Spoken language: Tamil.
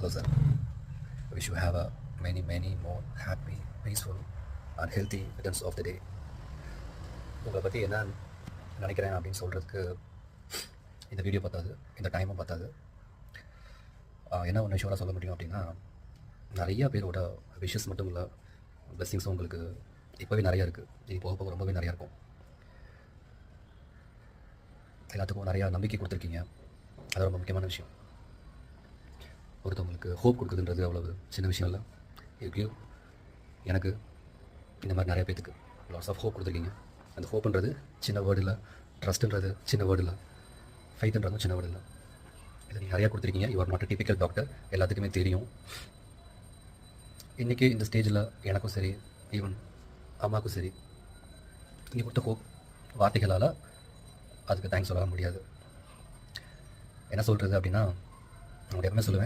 Hello, sir. Wish you have a many, many more happy, peaceful, and healthy returns of the day. உங்களை பற்றி என்ன நினைக்கிறேன் அப்படின்னு சொல்கிறதுக்கு இந்த வீடியோ பத்தாது இந்த டைமும் பத்தாது என்ன ஒன்று ஷூராக சொல்ல முடியும் அப்படின்னா நிறையா பேரோட விஷஸ் மட்டும் இல்லை பிளெஸ்ஸிங்ஸும் உங்களுக்கு இப்போவே நிறையா இருக்குது இது போக போக ரொம்பவே நிறையா இருக்கும். எல்லாத்துக்கும் நிறையா நம்பிக்கை கொடுத்துருக்கீங்க. அது ரொம்ப முக்கியமான விஷயம். ஒருத்தவங்களுக்கு ஹோப் கொடுக்குதுன்றது அவ்வளோ சின்ன விஷயம் இல்லை. இதுக்கு எனக்கு இந்த மாதிரி நிறைய பேத்துக்கு லாஸ் ஆஃப் ஹோப் கொடுத்துருக்கீங்க. அந்த ஹோப்புன்றது சின்ன வேர்டு இல்லை. ட்ரஸ்ட்டுன்றது சின்ன வேர்டு இல்லை. ஃபைத்துன்றதும் சின்ன வேர்டு இல்லை. இதை நீங்கள் நிறையா கொடுத்துருக்கீங்க. யுவர் நாட் டிபிக்கல் டாக்டர் எல்லாத்துக்குமே தெரியும். இன்றைக்கி இந்த ஸ்டேஜில் எனக்கும் சரி ஈவன் அம்மாவுக்கும் சரி நீங்கள் கொடுத்த ஹோப் வார்த்தைகளால் அதுக்கு தேங்க்ஸ் சொல்ல முடியாது. என்ன சொல்கிறது அப்படின்னா நான் எப்பவுமே சொல்லுவேன்.